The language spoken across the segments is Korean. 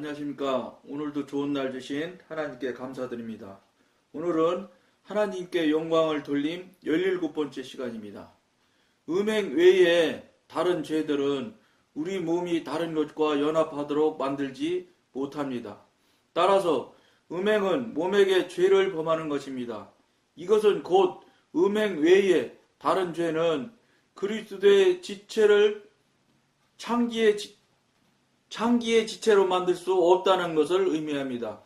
안녕하십니까. 오늘도 좋은 날 주신 하나님께 감사드립니다. 오늘은 하나님께 영광을 돌림 17번째 시간입니다. 음행 외에 다른 죄들은 우리 몸이 다른 것과 연합하도록 만들지 못합니다. 따라서 음행은 몸에게 죄를 범하는 것입니다. 이것은 곧 음행 외에 다른 죄는 그리스도의 지체를 창기의 지- 창기의 지체로 만들 수 없다는 것을 의미합니다.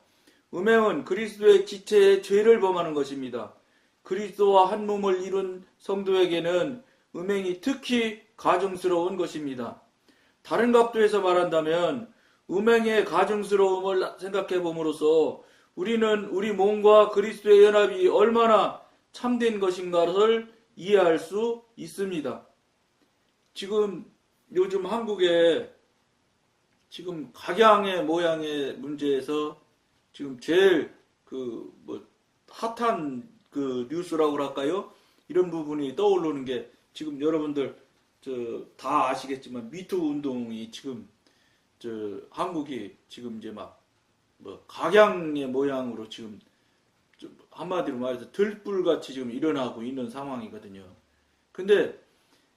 음행은 그리스도의 지체에 죄를 범하는 것입니다. 그리스도와 한 몸을 이룬 성도에게는 음행이 특히 가증스러운 것입니다. 다른 각도에서 말한다면 음행의 가증스러움을 생각해 봄으로써 우리는 우리 몸과 그리스도의 연합이 얼마나 참된 것인가를 이해할 수 있습니다. 지금 요즘 한국에 지금 각양의 모양의 문제에서 지금 제일 그 뭐 핫한 그 뉴스라고 할까요? 이런 부분이 떠오르는 게 지금 여러분들 저 다 아시겠지만 미투 운동이 지금 저 한국이 지금 이제 막 뭐 각양의 모양으로 지금 좀 한마디로 말해서 들불같이 지금 일어나고 있는 상황이거든요. 근데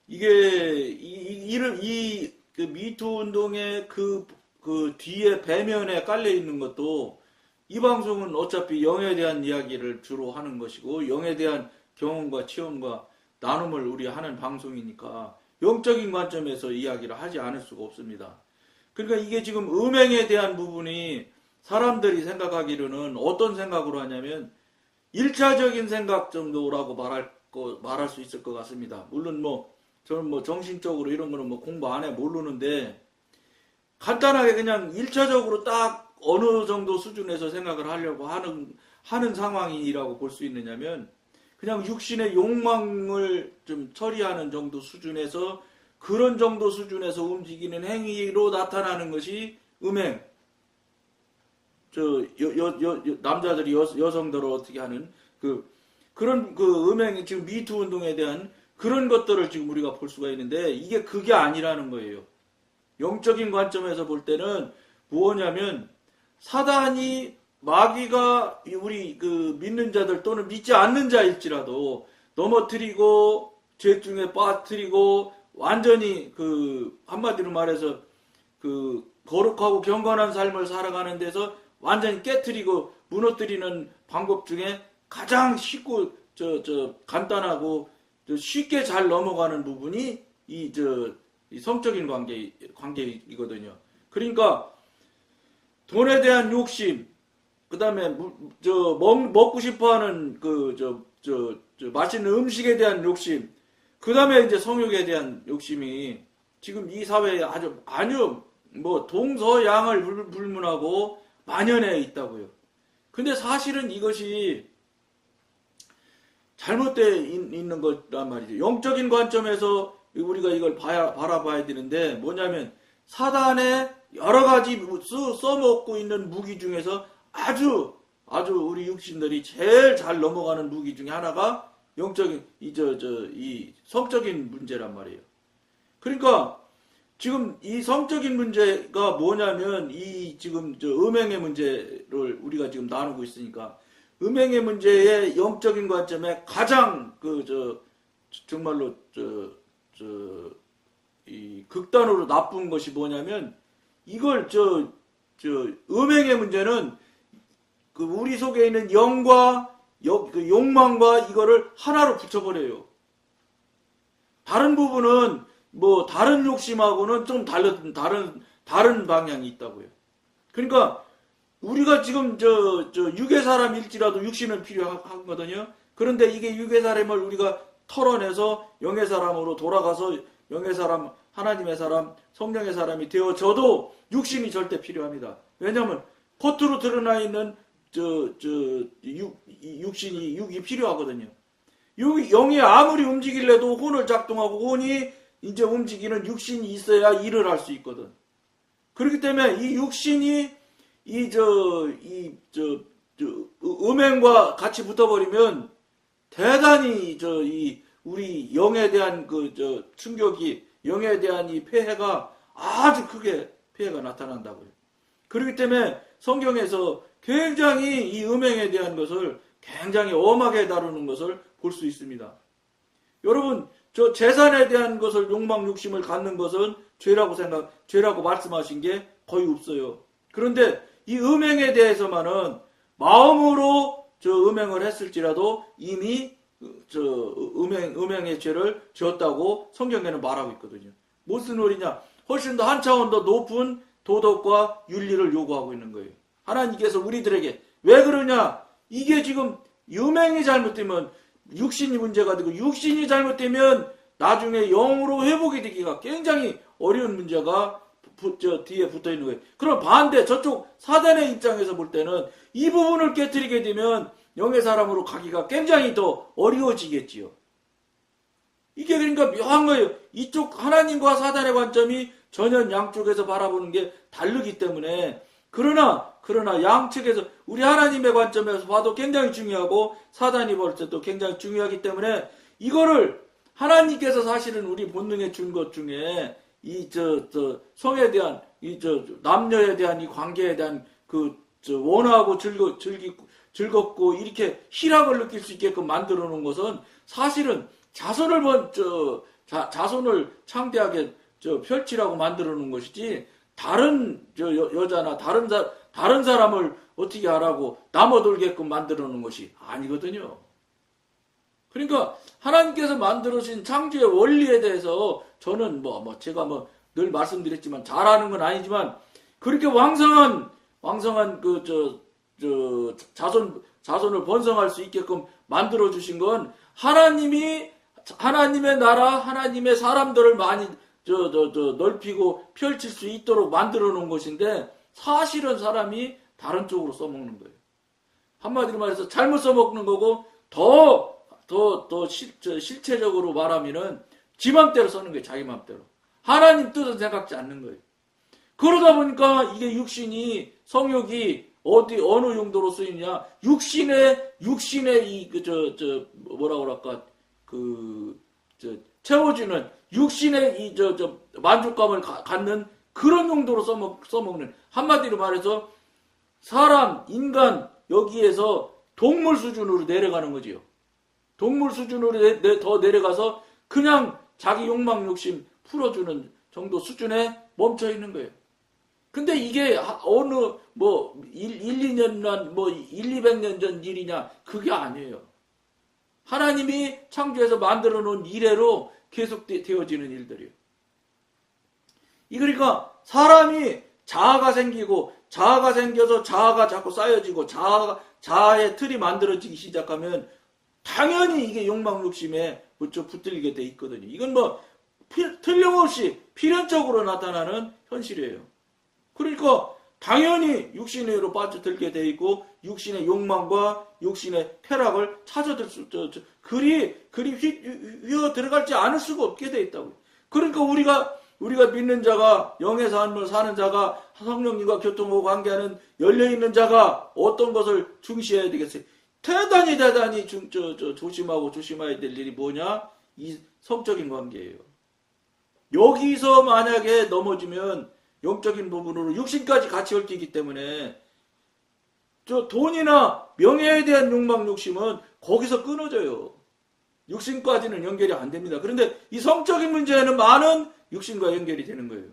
이게 이, 이름 이 그 미투 운동의 그, 그 뒤에 배면에 깔려 있는 것도 이 방송은 어차피 영에 대한 이야기를 주로 하는 것이고 영에 대한 경험과 체험과 나눔을 우리 하는 방송이니까 영적인 관점에서 이야기를 하지 않을 수가 없습니다. 그러니까 이게 지금 음행에 대한 부분이 사람들이 생각하기로는 어떤 생각으로 하냐면 일차적인 생각 정도라고 말할 거 말할 수 있을 것 같습니다. 물론 뭐 저는 뭐 정신적으로 이런 거는 뭐 공부 안 해 모르는데 간단하게 그냥 일차적으로 딱 어느 정도 수준에서 생각을 하려고 하는 하는 상황이라고 볼 수 있느냐면 그냥 육신의 욕망을 좀 처리하는 정도 수준에서 그런 정도 수준에서 움직이는 행위로 나타나는 것이 음행. 저 여, 여, 여, 여- 남자들이 여, 여성들을 어떻게 하는 그 그런 그 음행 지금 미투 운동에 대한 그런 것들을 지금 우리가 볼 수가 있는데 이게 그게 아니라는 거예요. 영적인 관점에서 볼 때는 뭐냐면 사단이 마귀가 우리 그 믿는 자들 또는 믿지 않는 자일지라도 넘어뜨리고 죄 중에 빠뜨리고 완전히 그 한마디로 말해서 그 거룩하고 경건한 삶을 살아가는 데서 완전히 깨뜨리고 무너뜨리는 방법 중에 가장 쉽고 저 저 간단하고 저 쉽게 잘 넘어가는 부분이 이 저 성적인 관계 관계이거든요. 그러니까 돈에 대한 욕심, 그다음에 무- 저 먹, 먹고 싶어하는 그 저 저 저 맛있는 음식에 대한 욕심, 그다음에 이제 성욕에 대한 욕심이 지금 이 사회에 아주 아주 뭐 동서양을 불- 불문하고 만연해 있다고요. 근데 사실은 이것이 잘못되어 있- 있는 거란 말이죠. 영적인 관점에서 우리가 이걸 봐야, 바라봐야 되는데 뭐냐면 사단의 여러 가지 써, 써먹고 있는 무기 중에서 아주 아주 우리 육신들이 제일 잘 넘어가는 무기 중에 하나가 영적인 이 저 저 이 성적인 문제란 말이에요. 그러니까 지금 이 성적인 문제가 뭐냐면 이 지금 저 음행의 문제를 우리가 지금 나누고 있으니까 음행의 문제의 영적인 관점에 가장 그 저 정말로 저 저 이 극단으로 나쁜 것이 뭐냐면 이걸 저 저 음행의 문제는 그 우리 속에 있는 영과 여- 그 욕망과 이거를 하나로 붙여버려요. 다른 부분은 뭐 다른 욕심하고는 좀 다른 다른 다른 방향이 있다고요. 그러니까 우리가 지금 저, 저 육의 사람일지라도 육신은 필요하거든요. 그런데 이게 육의 사람을 우리가 털어내서 영의 사람으로 돌아가서 영의 사람, 하나님의 사람, 성령의 사람이 되어져도 육신이 절대 필요합니다. 왜냐하면 겉으로 드러나 있는 저, 저, 육, 이 육신이, 육이 필요하거든요. 육, 영이 아무리 움직일래도 혼을 작동하고 혼이 이제 움직이는 육신이 있어야 일을 할 수 있거든. 그렇기 때문에 이 육신이 이 저 이저 저 음행과 같이 붙어버리면 대단히 저 이 우리 영에 대한 그 저 충격이 영에 대한 이 폐해가 아주 크게 폐해가 나타난다고요. 그렇기 때문에 성경에서 굉장히 이 음행에 대한 것을 굉장히 엄하게 다루는 것을 볼 수 있습니다. 여러분, 저 재산에 대한 것을 욕망, 욕심을 갖는 것은 죄라고 생각, 죄라고 말씀하신 게 거의 없어요. 그런데 이 음행에 대해서만은 마음으로 저 음행을 했을지라도 이미 저 음행 음행의 죄를 지었다고 성경에는 말하고 있거든요. 무슨 소리냐? 훨씬 더 한 차원 더 높은 도덕과 윤리를 요구하고 있는 거예요. 하나님께서 우리들에게 왜 그러냐? 이게 지금 음행이 잘못되면 육신이 문제가 되고 육신이 잘못되면 나중에 영으로 회복이 되기가 굉장히 어려운 문제가 부- 저 뒤에 붙어 있는 거예요. 그럼 반대 저쪽 사단의 입장에서 볼 때는 이 부분을 깨뜨리게 되면 영의 사람으로 가기가 굉장히 더 어려워지겠지요. 이게 그러니까 묘한 거예요. 이쪽 하나님과 사단의 관점이 전혀 양쪽에서 바라보는 게 다르기 때문에 그러나 그러나 양측에서 우리 하나님의 관점에서 봐도 굉장히 중요하고 사단이 볼 때도 굉장히 중요하기 때문에 이거를 하나님께서 사실은 우리 본능에 준 것 중에 이 저 저 성에 대한 이 저 남녀에 대한 이 관계에 대한 그 저 원하고 즐거 즐기 즐겁고 이렇게 희락을 느낄 수 있게끔 만들어 놓은 것은 사실은 자손을 번저 자손을 창대하게 저 펼치라고 만들어 놓은 것이지 다른 저 여, 여자나 다른 사 다른 사람을 어떻게 하라고 남어돌게끔 만들어 놓은 것이 아니거든요. 그러니까 하나님께서 만들어진 창조의 원리에 대해서 저는 뭐, 뭐 제가 뭐 늘 말씀드렸지만 잘하는 건 아니지만 그렇게 왕성한 왕성한 그 저 저 자손 자손을 번성할 수 있게끔 만들어 주신 건 하나님이 하나님의 나라 하나님의 사람들을 많이 저 저 저 넓히고 펼칠 수 있도록 만들어 놓은 것인데 사실은 사람이 다른 쪽으로 써먹는 거예요. 한마디로 말해서 잘못 써먹는 거고 더 더, 더 실, 저 실체적으로 말하면은 지 맘대로 쓰는 거예요. 자기 맘대로. 하나님 뜻은 생각지 않는 거예요. 그러다 보니까 이게 육신이, 성욕이 어디, 어느 용도로 쓰이냐. 육신의, 육신의 이, 그, 저, 저, 뭐라 그럴까. 그, 저, 채워주는 육신의 이, 저, 저, 만족감을 가- 갖는 그런 용도로 써먹, 써먹는. 한마디로 말해서 사람, 인간, 여기에서 동물 수준으로 내려가는 거지요. 동물 수준으로 내- 내- 더 내려가서 그냥 자기 욕망 욕심 풀어주는 정도 수준에 멈춰 있는 거예요. 근데 이게 하- 어느 뭐 1, 2년 난뭐 1, 200년 전 일이냐 그게 아니에요. 하나님이 창조해서 만들어 놓은 이래로 계속 되- 되어지는 일들이에요. 이 그러니까 사람이 자아가 생기고 자아가 생겨서 자아가 자꾸 쌓여지고 자아가 자아의 틀이 만들어지기 시작하면 당연히 이게 욕망 욕심에 붙여 붙들리게 돼 있거든요. 이건 뭐 피- 틀림없이 필연적으로 나타나는 현실이에요. 그러니까 당연히 육신으로 빠져들게 돼 있고 육신의 욕망과 육신의 쾌락을 찾아들 수, 저, 저, 그리 그리 휘, 휘어 들어갈지 않을 수가 없게 돼 있다고. 그러니까 우리가 우리가 믿는 자가 영의 삶을 사는 자가 성령님과 교통하고 관계하는 열려 있는 자가 어떤 것을 중시해야 되겠어요? 대단히 대단히 중, 저, 저, 조심하고 조심해야 될 일이 뭐냐? 이 성적인 관계예요. 여기서 만약에 넘어지면 영적인 부분으로 육신까지 같이 얽히기 때문에 저 돈이나 명예에 대한 욕망 욕심은 거기서 끊어져요. 육신까지는 연결이 안 됩니다. 그런데 이 성적인 문제에는 많은 육신과 연결이 되는 거예요.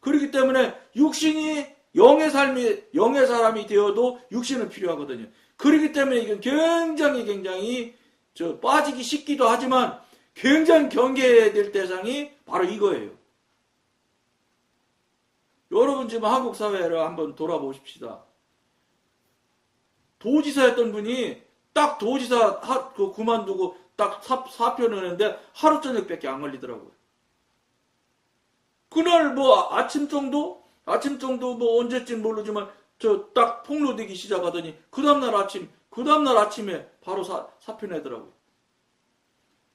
그렇기 때문에 육신이 영의 삶이 영의 사람이 되어도 육신은 필요하거든요. 그렇기 때문에 이건 굉장히 굉장히 저 빠지기 쉽기도 하지만 굉장히 경계해야 될 대상이 바로 이거예요. 여러분 지금 한국 사회를 한번 돌아보십시다. 도지사였던 분이 딱 도지사 하, 그 그만두고 딱 사, 사표 내는데 하루 저녁밖에 안 걸리더라고요. 그날 뭐 아침 정도? 아침 정도 뭐 언제쯤 모르지만 저 딱 폭로되기 시작하더니 그 다음날 아침, 그 다음날 아침에 바로 사, 사표 내더라고요.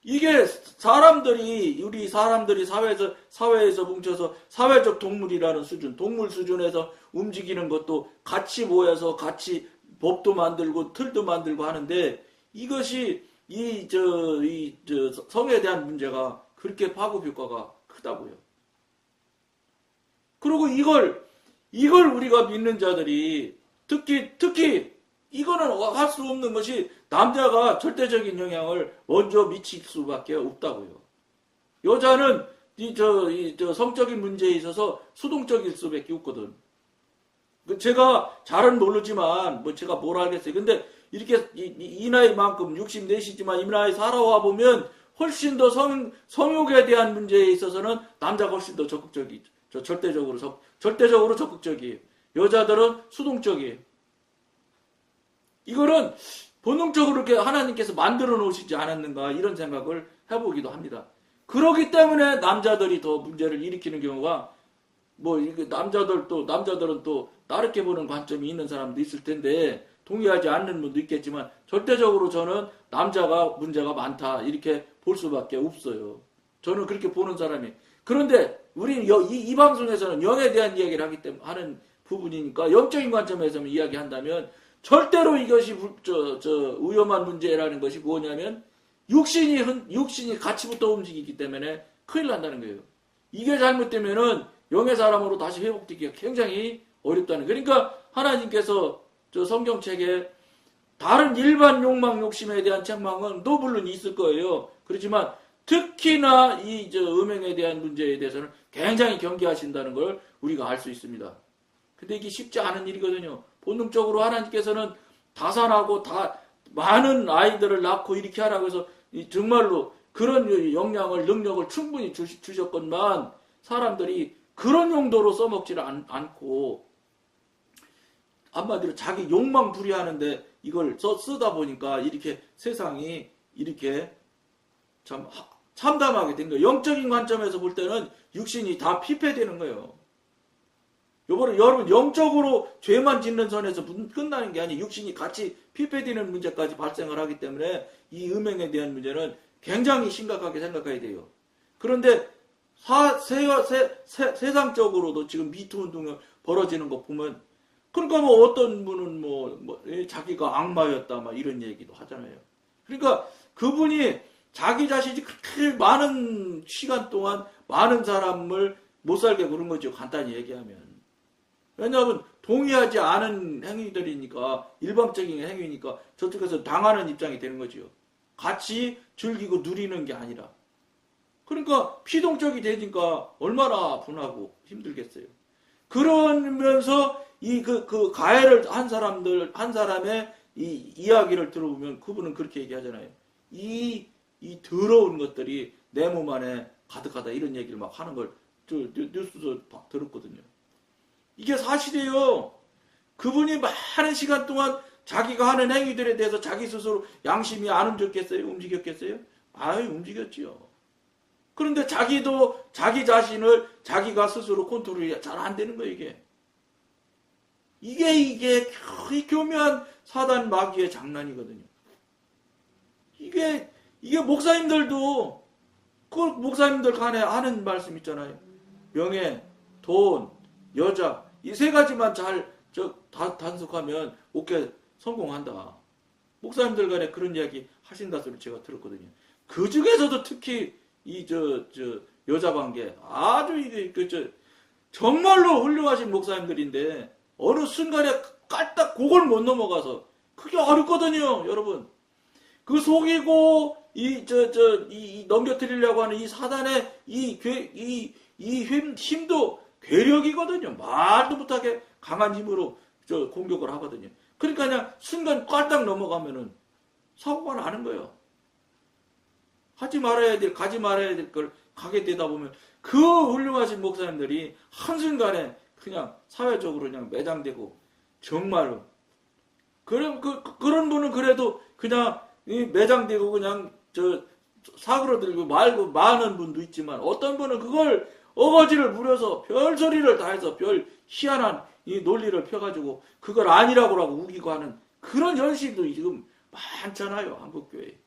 이게 사람들이 우리 사람들이 사회에서 사회에서 뭉쳐서 사회적 동물이라는 수준, 동물 수준에서 움직이는 것도 같이 모여서 같이 법도 만들고 틀도 만들고 하는데 이것이 이 저 이 저 성에 대한 문제가 그렇게 파급 효과가 크다고요. 그리고 이걸 이걸 우리가 믿는 자들이 특히 특히 이거는 할 수 없는 것이 남자가 절대적인 영향을 먼저 미칠 수밖에 없다고요. 여자는 이저 이 저 성적인 문제에 있어서 수동적일 수밖에 없거든. 그 제가 잘은 모르지만 뭐 제가 뭘 알겠어요. 근데 이렇게 이, 이- 이 나이만큼 64시지만 이 나이 살아와 보면 훨씬 더 성, 성욕에 대한 문제에 있어서는 남자가 훨씬 더 적극적이, 저 절대적으로 적, 절대적으로 적극적이에요. 여자들은 수동적이에요. 이거는 본능적으로 이렇게 하나님께서 만들어 놓으시지 않았는가 이런 생각을 해보기도 합니다. 그러기 때문에 남자들이 더 문제를 일으키는 경우가 뭐 남자들 또 남자들은 또 다르게 보는 관점이 있는 사람도 있을 텐데 동의하지 않는 분도 있겠지만 절대적으로 저는 남자가 문제가 많다 이렇게 볼 수밖에 없어요. 저는 그렇게 보는 사람이. 그런데 우리는 여- 이, 이 방송에서는 영에 대한 이야기를 하기 때문에 하는 부분이니까 영적인 관점에서만 이야기한다면 절대로 이것이 부- 저, 저 위험한 문제라는 것이 뭐냐면 육신이 흔- 육신이 같이부터 움직이기 때문에 큰일 난다는 거예요. 이게 잘못되면은 영의 사람으로 다시 회복되기가 굉장히 어렵다는. 거예요. 그러니까 하나님께서 저 성경책에 다른 일반 욕망 욕심에 대한 책망은 또 물론 있을 거예요. 그렇지만 특히나 이 저 음행에 대한 문제에 대해서는 굉장히 경계하신다는 걸 우리가 알 수 있습니다. 근데 이게 쉽지 않은 일이거든요. 본능적으로 하나님께서는 다산하고 다 많은 아이들을 낳고 이렇게 하라고 해서 이 정말로 그런 역량을 능력을 충분히 주셨건만 사람들이 그런 용도로 써먹지를 않, 않고 한마디로 자기 욕망 부리하는데 이걸 써, 쓰다 보니까 이렇게 세상이 이렇게 참 하- 참담하게 된 거예요. 영적인 관점에서 볼 때는 육신이 다 피폐되는 거예요. 요거는 여러분 영적으로 죄만 짓는 선에서 문- 끝나는 게 아니고 육신이 같이 피폐되는 문제까지 발생을 하기 때문에 이 음행에 대한 문제는 굉장히 심각하게 생각해야 돼요. 그런데 사, 세, 세, 세, 세상적으로도 지금 미투 운동이 벌어지는 거 보면 그러니까 뭐 어떤 분은 뭐, 뭐 예, 자기가 악마였다 막 이런 얘기도 하잖아요. 그러니까 그분이 자기 자신이 그렇게 많은 시간 동안 많은 사람을 못 살게 그런 거죠. 간단히 얘기하면. 왜냐하면 동의하지 않은 행위들이니까 일방적인 행위니까 저쪽에서 당하는 입장이 되는 거죠. 같이 즐기고 누리는 게 아니라. 그러니까 피동적이 되니까 얼마나 분하고 힘들겠어요. 그러면서 이 그그 가해를 한 사람들 한 사람의 이 이야기를 들어보면 그분은 그렇게 얘기하잖아요. 이 이 더러운 것들이 내 몸 안에 가득하다 이런 얘기를 막 하는 걸 봐- 들었거든요. 이게 사실이에요. 그분이 많은 시간 동안 자기가 하는 행위들에 대해서 자기 스스로 양심이 안 움직였겠어요? 움직였겠어요? 아유, 움직였지요. 그런데 자기도 자기 자신을 자기가 스스로 컨트롤이 잘 안 되는 거예요, 이게. 이게, 이게 교묘한 사단 마귀의 장난이거든요. 이게, 이게 목사님들도, 그 목사님들 간에 하는 말씀 있잖아요. 명예, 돈, 여자, 이 세 가지만 잘, 저, 다, 단속하면, 오케이, 성공한다. 목사님들 간에 그런 이야기 하신다 소리 제가 들었거든요. 그 중에서도 특히, 이, 저, 저, 여자 관계, 아주 이게, 그, 저, 정말로 훌륭하신 목사님들인데, 어느 순간에 깔딱 그걸 못 넘어가서, 그게 어렵거든요, 여러분. 그 속이고, 이, 저, 저, 이, 이 넘겨뜨리려고 하는 이 사단의 이, 괴, 이, 이 힘, 힘도 괴력이거든요. 말도 못하게 강한 힘으로 저 공격을 하거든요. 그러니까 그냥 순간 깔딱 넘어가면은 사고가 나는 거예요. 하지 말아야 될, 가지 말아야 될 걸 가게 되다 보면 그 훌륭하신 목사님들이 한순간에 그냥 사회적으로 그냥 매장되고 정말로 그런 그 그런 분은 그래도 그냥 이 매장되고 그냥 저 사그러 들고 말고 많은 분도 있지만 어떤 분은 그걸 어거지를 부려서 별 소리를 다 해서 별 희한한 이 논리를 펴가지고 그걸 아니라고 라고 우기고 하는 그런 현실도 지금 많잖아요 한국교회.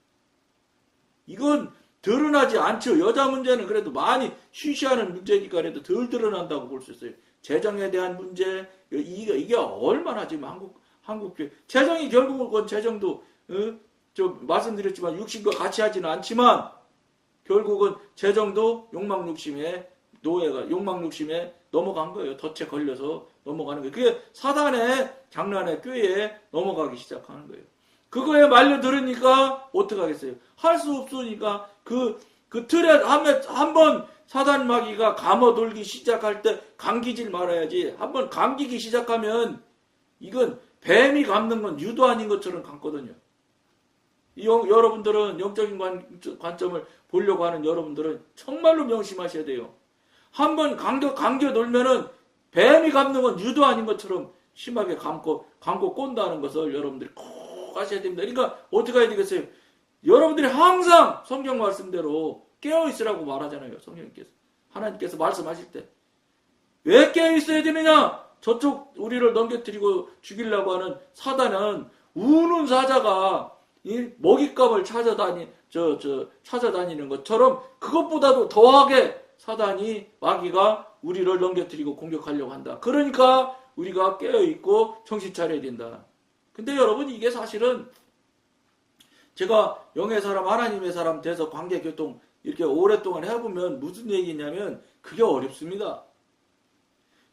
이건 드러나지 않죠. 여자 문제는 그래도 많이 쉬쉬하는 문제니까 그래도 덜 드러난다고 볼 수 있어요. 재정에 대한 문제 이게 이게 얼마나 지금 한국 한국교회 재정이 결국은 재정도 어? 저 말씀드렸지만 육신과 같이 하지는 않지만 결국은 재정도 욕망 욕심의 노예가 욕망 욕심의 넘어간 거예요. 덫에 걸려서 넘어가는 거예요. 그게 사단의 장난의 꾀에 넘어가기 시작하는 거예요. 그거에 말려 들으니까 어떡하겠어요? 할 수 없으니까 그, 그 틀에 한번 사단 마귀가 감어 돌기 시작할 때 감기질 말아야지. 한번 감기기 시작하면 이건 뱀이 감는 건 유도 아닌 것처럼 감거든요. 이 영- 여러분들은 영적인 관, 관점을 보려고 하는 여러분들은 정말로 명심하셔야 돼요. 한번 감겨, 감겨 놀면은 뱀이 감는 건 유도 아닌 것처럼 심하게 감고, 감고 꼰다는 것을 여러분들이 꼭 아셔야 됩니다. 그러니까 어떻게 해야 되겠어요? 여러분들이 항상 성경 말씀대로 깨어 있으라고 말하잖아요. 성령님께서. 하나님께서 말씀하실 때. 왜 깨어 있어야 되느냐? 저쪽 우리를 넘겨뜨리고 죽이려고 하는 사단은 우는 사자가 이 먹잇감을 찾아다니 저 저 찾아다니는 것처럼 그것보다도 더하게 사단이 마귀가 우리를 넘겨뜨리고 공격하려고 한다. 그러니까 우리가 깨어 있고 정신 차려야 된다. 근데 여러분 이게 사실은 제가 영의 사람 하나님의 사람 돼서 관계 교통 이렇게 오랫동안 해보면 무슨 얘기냐면 그게 어렵습니다.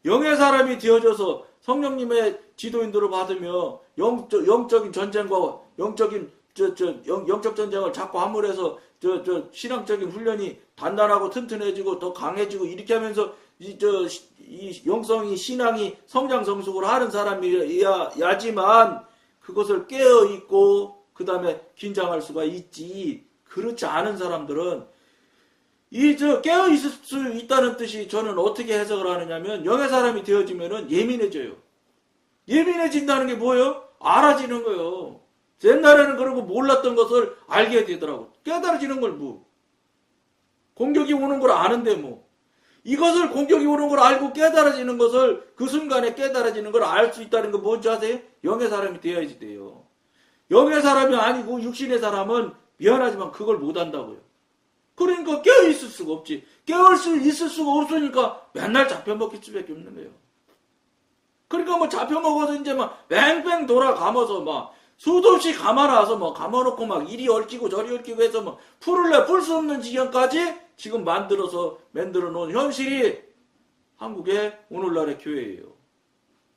영의 사람이 되어져서 성령님의 지도인들을 받으며 영적, 영적 인 전쟁과 영적인 저, 저, 영, 영적 전쟁을 자꾸 함으로해서 저, 저, 신앙적인 훈련이 단단하고 튼튼해지고 더 강해지고 이렇게 하면서 이, 저, 시- 이 영성이, 신앙이 성장 성숙을 하는 사람이야지만 그것을 깨어 있고 그 다음에 긴장할 수가 있지. 그렇지 않은 사람들은 이 저 깨어 있을 수 있다는 뜻이 저는 어떻게 해석을 하느냐면 영의 사람이 되어지면은 예민해져요. 예민해진다는 게 뭐예요? 알아지는 거예요. 옛날에는 그러고 몰랐던 것을 알게 되더라고. 깨달아지는 걸 뭐. 공격이 오는 걸 아는데 뭐. 이것을 공격이 오는 걸 알고 깨달아지는 것을 그 순간에 깨달아지는 걸 알 수 있다는 거 뭔지 아세요? 영의 사람이 되어야지 돼요. 영의 사람이 아니고 육신의 사람은 미안하지만 그걸 못 한다고요. 그러니까 깨어 있을 수가 없지. 깨어 수 있을 수가 없으니까 맨날 잡혀먹힐 수밖에 없는 거예요. 그러니까 뭐 잡혀먹어서 이제 막 뺑뺑 돌아 감아서 막 수도 없이 감아놔서 뭐 감아놓고 막 이리 얽히고 저리 얽히고 해서 뭐 풀을래 풀 수 없는 지경까지 지금 만들어서 만들어 놓은 현실이 한국의 오늘날의 교회예요.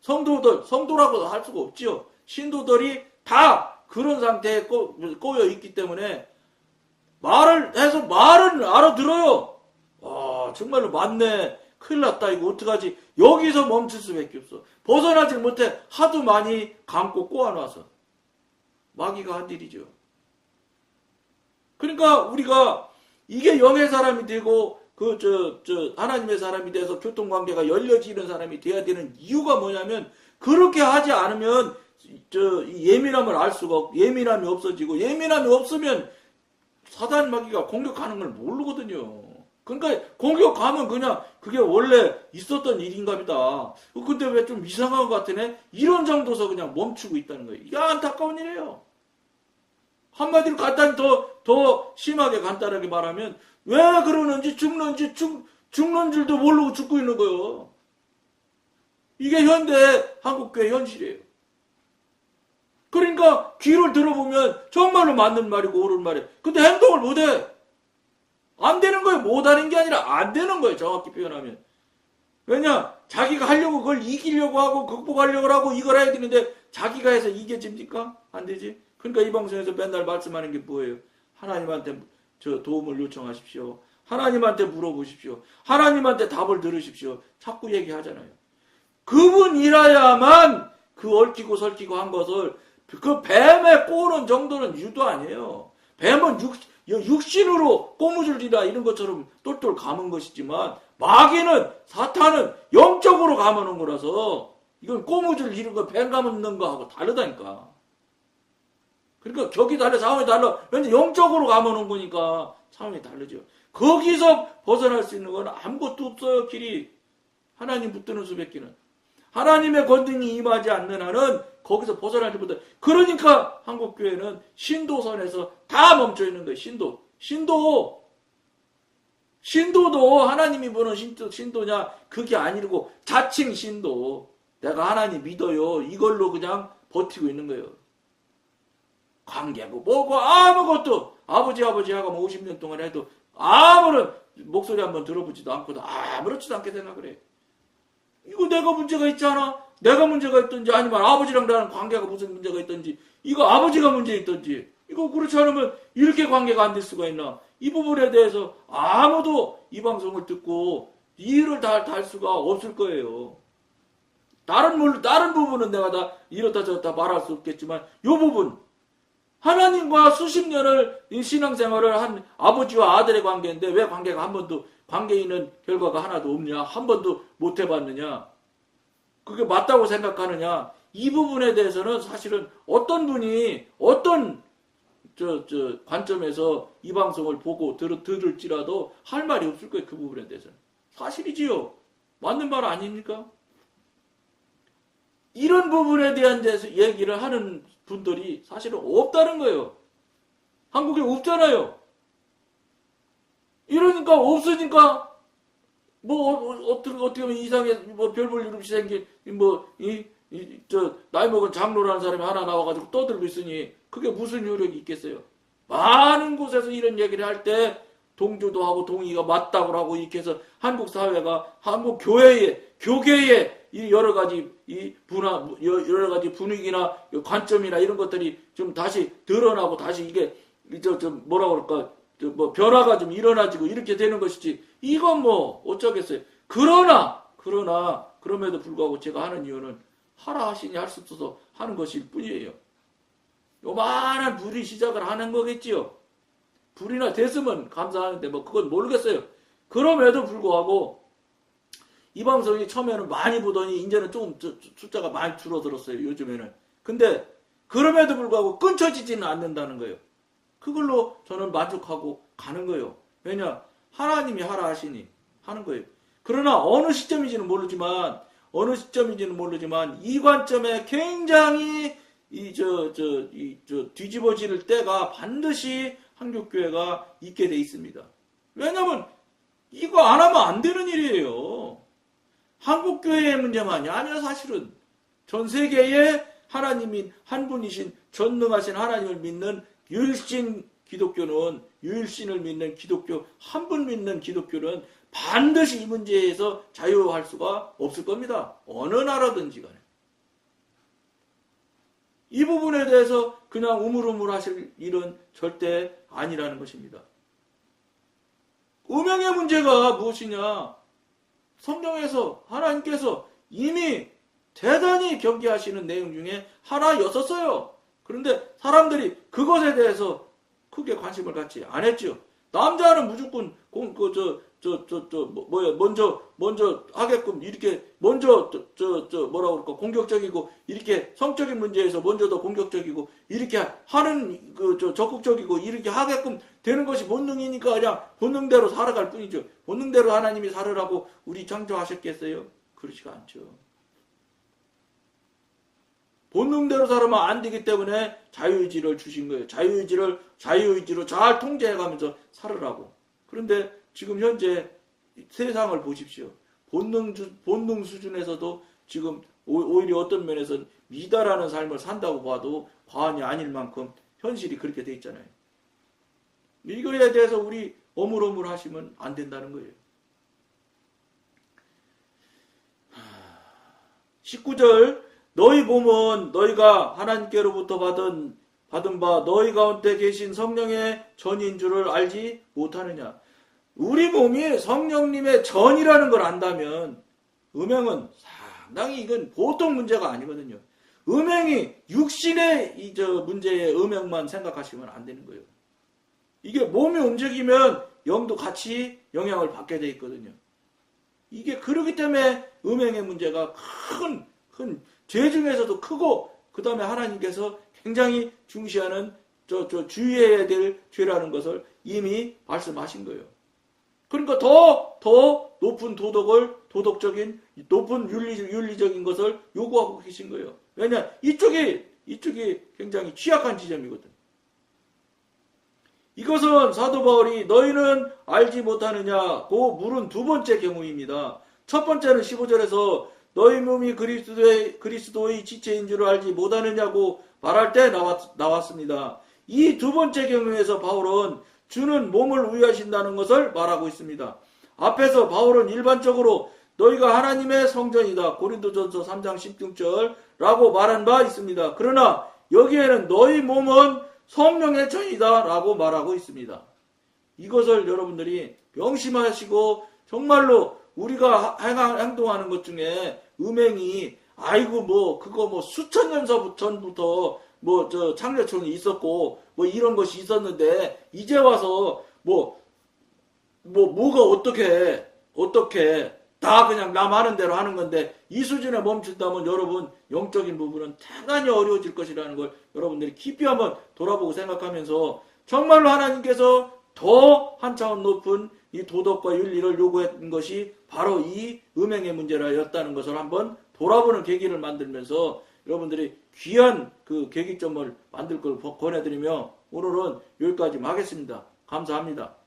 성도들, 성도라고 할 수가 없지요. 신도들이 다 그런 상태에 꼬, 꼬여 있기 때문에 말을 해서 말은 알아들어요. 와, 정말로 맞네. 큰일 났다. 이거 어떡하지? 여기서 멈출 수밖에 없어. 벗어나질 못해. 하도 많이 감고 꼬아놔서. 마귀가 한 일이죠. 그러니까 우리가 이게 영의 사람이 되고 그 저 저 하나님의 사람이 돼서 교통 관계가 열려지는 사람이 돼야 되는 이유가 뭐냐면 그렇게 하지 않으면 저 예민함을 알 수가 없, 예민함이 없어지고 예민함이 없으면 사단 마귀가 공격하는 걸 모르거든요. 그러니까 공격하면 그냥 그게 원래 있었던 일인가 보다. 근데 왜 좀 이상한 것 같으네? 이런 정도서 그냥 멈추고 있다는 거예요. 이게 안타까운 일이에요. 한마디로 간단히 더, 더 심하게 간단하게 말하면 왜 그러는지 죽는지 죽, 죽는 줄도 모르고 죽고 있는 거예요. 이게 현대 한국교회 현실이에요. 그러니까 귀를 들어보면 정말로 맞는 말이고 옳은 말이에요. 근데 행동을 못해. 안 되는 거예요. 못하는 게 아니라 안 되는 거예요. 정확히 표현하면. 왜냐? 자기가 하려고 그걸 이기려고 하고 극복하려고 하고 이걸 해야 되는데 자기가 해서 이겨집니까? 안 되지. 그러니까 이 방송에서 맨날 말씀하는 게 뭐예요? 하나님한테 저 도움을 요청하십시오. 하나님한테 물어보십시오. 하나님한테 답을 들으십시오. 자꾸 얘기하잖아요. 그분이라야만 그 얽히고 설키고 한 것을 그 뱀에 꼬는 정도는 유도 아니에요. 뱀은 육, 육신으로 꼬무줄이다 이런 것처럼 똘똘 감은 것이지만 마귀는 사탄은 영적으로 감아놓은 거라서 이건 꼬무줄 이런 거 뱀 감는 거하고 다르다니까. 그러니까 격이 달라 상황이 달라. 왠지 영적으로 감아놓은 거니까 상황이 다르죠. 거기서 벗어날 수 있는 건 아무것도 없어요 길이. 하나님 붙드는 수밖에는. 하나님의 권능이 임하지 않는 한은 거기서 벗어나지 못해. 그러니까 한국교회는 신도선에서 다 멈춰 있는 거예요. 신도. 신도. 신도도 하나님이 보는 신도, 신도냐? 그게 아니고 자칭 신도. 내가 하나님 믿어요. 이걸로 그냥 버티고 있는 거예요. 관계고 뭐고 아무것도 아버지 아버지 하고 뭐 50년 동안 해도 아무런 목소리 한번 들어보지도 않고도 아무렇지도 않게 생각을 해. 이거 내가 문제가 있잖아. 내가 문제가 있든지 아니면 아버지랑 나랑 관계가 무슨 문제가 있든지 이거 아버지가 문제 있든지 이거 그렇지 않으면 이렇게 관계가 안 될 수가 있나? 이 부분에 대해서 아무도 이 방송을 듣고 이의를 달, 달 수가 없을 거예요. 다른 물 다른 부분은 내가 다 이렇다 저렇다 말할 수 없겠지만 이 부분 하나님과 수십 년을 이 신앙생활을 한 아버지와 아들의 관계인데 왜 관계가 한 번도 관계 있는 결과가 하나도 없냐? 한 번도 못 해봤느냐? 그게 맞다고 생각하느냐? 이 부분에 대해서는 사실은 어떤 분이 어떤 저, 저 관점에서 이 방송을 보고 들, 들을지라도 할 말이 없을 거예요. 그 부분에 대해서는. 사실이지요. 맞는 말 아닙니까? 이런 부분에 대한 얘기를 하는 분들이 사실은 없다는 거예요. 한국에 없잖아요. 이러니까 없으니까 뭐 어, 어, 떻게 어떻게 하면 이상해 뭐별볼 일 없이 생긴 뭐이 이, 저 나이 먹은 장로라는 사람이 하나 나와가지고 떠들고 있으니 그게 무슨 효력이 있겠어요? 많은 곳에서 이런 얘기를 할 때 동조도 하고 동의가 맞다고 하고 이렇게 해서 한국 사회가 한국 교회의 교계의 이 여러 가지 이 분화 여러 가지 분위기나 관점이나 이런 것들이 좀 다시 드러나고 다시 이게 저좀 뭐라 그럴까 뭐 변화가 좀 일어나지고 이렇게 되는 것이지 이건 뭐 어쩌겠어요. 그러나 그러나 그럼에도 불구하고 제가 하는 이유는 하라 하시니 할 수 없어서 하는 것일 뿐이에요. 요만한 불이 시작을 하는 거겠지요. 불이나 됐으면 감사하는데 뭐 그건 모르겠어요. 그럼에도 불구하고 이 방송이 처음에는 많이 보더니 이제는 조금 숫자가 많이 줄어들었어요. 요즘에는. 근데 그럼에도 불구하고 끊쳐지지는 않는다는 거예요. 그걸로 저는 만족하고 가는 거예요. 왜냐? 하나님이 하라 하시니 하는 거예요. 그러나 어느 시점인지는 모르지만 어느 시점인지는 모르지만 이 관점에 굉장히 이 저 저 이 저 뒤집어질 때가 반드시 한국 교회가 있게 돼 있습니다. 왜냐면 이거 안 하면 안 되는 일이에요. 한국 교회의 문제만이 아니라 사실은 전 세계에 하나님인 한 분이신 전능하신 하나님을 믿는 유일신 기독교는 유일신을 믿는 기독교 한 분 믿는 기독교는 반드시 이 문제에서 자유할 수가 없을 겁니다. 어느 나라든지 간에. 이 부분에 대해서 그냥 우물우물 하실 일은 절대 아니라는 것입니다. 음행의 문제가 무엇이냐? 성경에서 하나님께서 이미 대단히 경계하시는 내용 중에 하나였었어요. 그런데 사람들이 그것에 대해서 크게 관심을 갖지 않았죠. 남자는 무조건 그 저 저 저 저 뭐야 먼저 먼저 하게끔 이렇게 먼저 저 저 뭐라 그럴까 공격적이고 이렇게 성적인 문제에서 먼저 더 공격적이고 이렇게 하는 그 저 적극적이고 이렇게 하게끔 되는 것이 본능이니까 그냥 본능대로 살아갈 뿐이죠. 본능대로 하나님이 살으라고 우리 창조하셨겠어요? 그렇지가 않죠. 본능대로 살으면 안 되기 때문에 자유의지를 주신 거예요. 자유의지를 자유의지로 잘 통제해가면서 살으라고. 그런데 지금 현재 세상을 보십시오. 본능 본능 수준에서도 지금 오히려 어떤 면에서 미달하는 삶을 산다고 봐도 과언이 아닐 만큼 현실이 그렇게 돼 있잖아요. 이거에 대해서 우리 어물어물 하시면 안 된다는 거예요. 19절 너희 몸은 너희가 하나님께로부터 받은 받은 바 너희 가운데 계신 성령의 전인 줄을 알지 못하느냐? 우리 몸이 성령님의 전이라는 걸 안다면 음행은 상당히 이건 보통 문제가 아니거든요. 음행이 육신의 이 저 문제의 음행만 생각하시면 안 되는 거예요. 이게 몸이 움직이면 영도 같이 영향을 받게 돼 있거든요. 이게 그러기 때문에 음행의 문제가 큰, 큰, 죄 중에서도 크고, 그 다음에 하나님께서 굉장히 중시하는 저, 저 주의해야 될 죄라는 것을 이미 말씀하신 거예요. 그러니까 더, 더 높은 도덕을, 도덕적인, 높은 윤리, 윤리적인 것을 요구하고 계신 거예요. 왜냐, 이쪽이, 이쪽이 굉장히 취약한 지점이거든. 이것은 사도 바울이 너희는 알지 못하느냐고 물은 두 번째 경우입니다. 첫 번째는 15절에서 너희 몸이 그리스도의, 그리스도의 지체인 줄 알지 못하느냐고 말할 때 나왔, 나왔습니다. 이 두 번째 경우에서 바울은 주는 몸을 우유하신다는 것을 말하고 있습니다. 앞에서 바울은 일반적으로 너희가 하나님의 성전이다. 고린도전서 3장 16절라고 말한 바 있습니다. 그러나 여기에는 너희 몸은 성령의 전이다라고 말하고 있습니다. 이것을 여러분들이 명심하시고 정말로 우리가 하- 행동하는 것 중에 음행이 아이고 뭐 그거 뭐 수천 년 전부터 뭐 저 창조촌이 있었고 뭐 이런 것이 있었는데 이제 와서 뭐뭐 뭐가 어떻게 어떻게 다 그냥 남 하는 대로 하는 건데 이 수준에 멈춘다면 여러분 영적인 부분은 대단히 어려워질 것이라는 걸 여러분들이 깊이 한번 돌아보고 생각하면서 정말로 하나님께서 더 한 차원 높은 이 도덕과 윤리를 요구했던 것이 바로 이 음행의 문제라였다는 것을 한번 돌아보는 계기를 만들면서 여러분들이 귀한 그 계기점을 만들 걸 권해드리며 오늘은 여기까지 하겠습니다. 감사합니다.